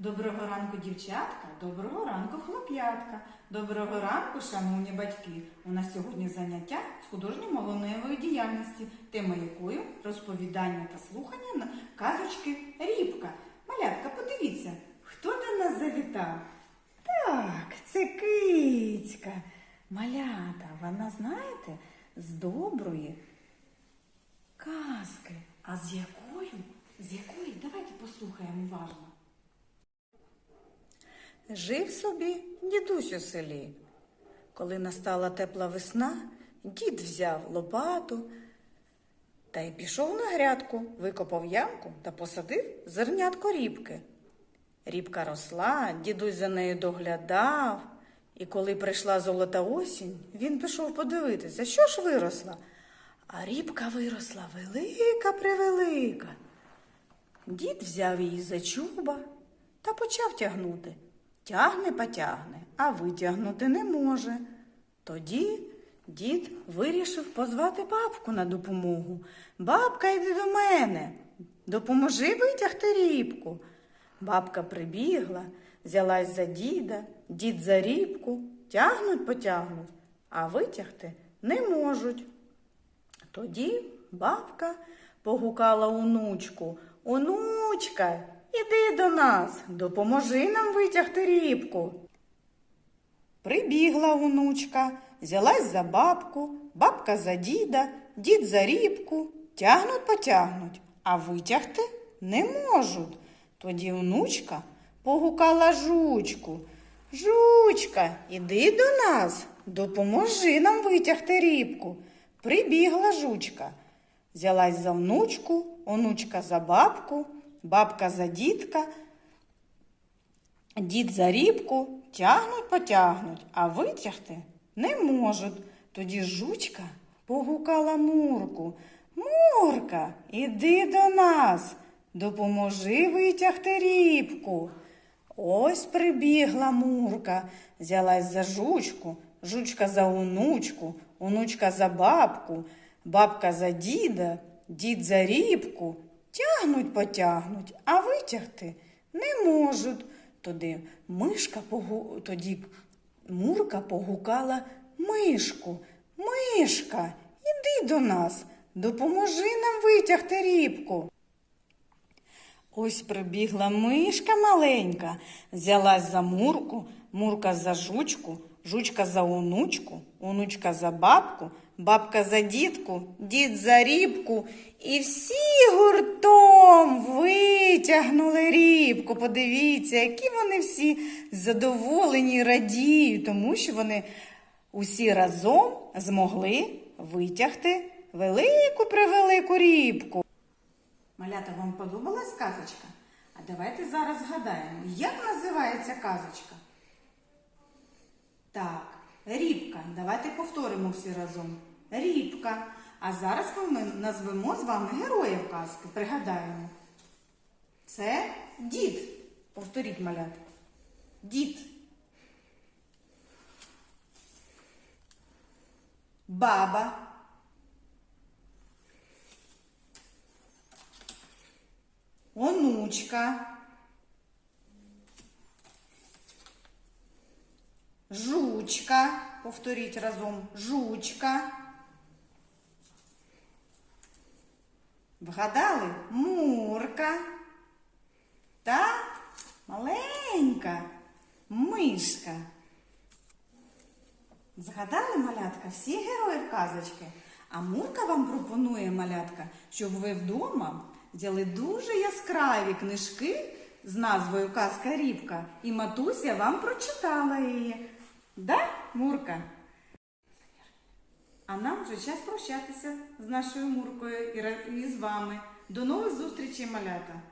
Доброго ранку, дівчатка, доброго ранку, хлоп'ятка. Доброго ранку, шановні батьки. У нас сьогодні заняття з художньо-малоневої діяльності, тема якої розповідання та слухання казочки Рібка. Малятка, подивіться, хто до нас завітав? Так, це кицька. Малята, вона, знаєте, з доброї казки. А з якою? З якої? Давайте послухаємо уважно. Жив собі дідусь у селі. Коли настала тепла весна, дід взяв лопату та й пішов на грядку, викопав ямку та посадив зернятко рібки. Рібка росла, дідусь за нею доглядав, і коли прийшла золота осінь, він пішов подивитися, що ж виросла. А рібка виросла велика превелика. Дід взяв її за чуба та почав тягнути. Тягне потягне, а витягнути не може. Тоді дід вирішив позвати бабку на допомогу. Бабка, йди до мене, допоможи витягти рібку. Бабка прибігла, взялась за діда, дід за рібку, тягнуть потягнуть, а витягти не можуть. Тоді бабка погукала онучку. Онучка, іди до нас, допоможи нам витягти рібку. Прибігла онучка, взялась за бабку, бабка за діда, дід за рібку. Тягнуть потягнуть, а витягти не можуть. Тоді онучка погукала жучку. Жучка, іди до нас, допоможи нам витягти рібку. Прибігла жучка. Взялась за внучку, онучка за бабку, бабка за дідка, дід за рібку, тягнуть потягнуть, а витягти не можуть. Тоді жучка погукала Мурку. Мурка, іди до нас, допоможи витягти рібку. Ось прибігла Мурка, взялась за жучку, жучка за онучку, онучка за бабку, бабка за діда, дід за рібку. Тягнуть потягнуть, а витягти не можуть. Тоді мишка погу... тоді Мурка погукала мишку. Мишка, іди до нас, допоможи нам витягти рібку. Ось прибігла мишка маленька, взялась за мурку, мурка за жучку, жучка за онучку, онучка за бабку, бабка за дідку, дід за рібку. І всі гуртом витягнули рібку. Подивіться, які вони всі задоволені і радіють, тому що вони усі разом змогли витягти велику превелику рібку. Малята, вам подобалась казочка? А давайте зараз згадаємо, як називається казочка? Так, рібка. Давайте повторимо всі разом. Рібка. А зараз ми назвемо з вами героїв казки. Пригадаємо. Це дід. Повторіть, малята. Дід. Баба. онучка, жучка, повторіть разом, жучка. Вгадали мурка та маленька мишка. Згадали малятка всі героїв казочки? А Мурка вам пропонує малятка, щоб ви вдома взяли дуже яскраві книжки з назвою Казка Рібка, і матуся вам прочитала її. Да, Мурка? А нам вже час прощатися з нашою Муркою і з вами. До нових зустрічей, малята!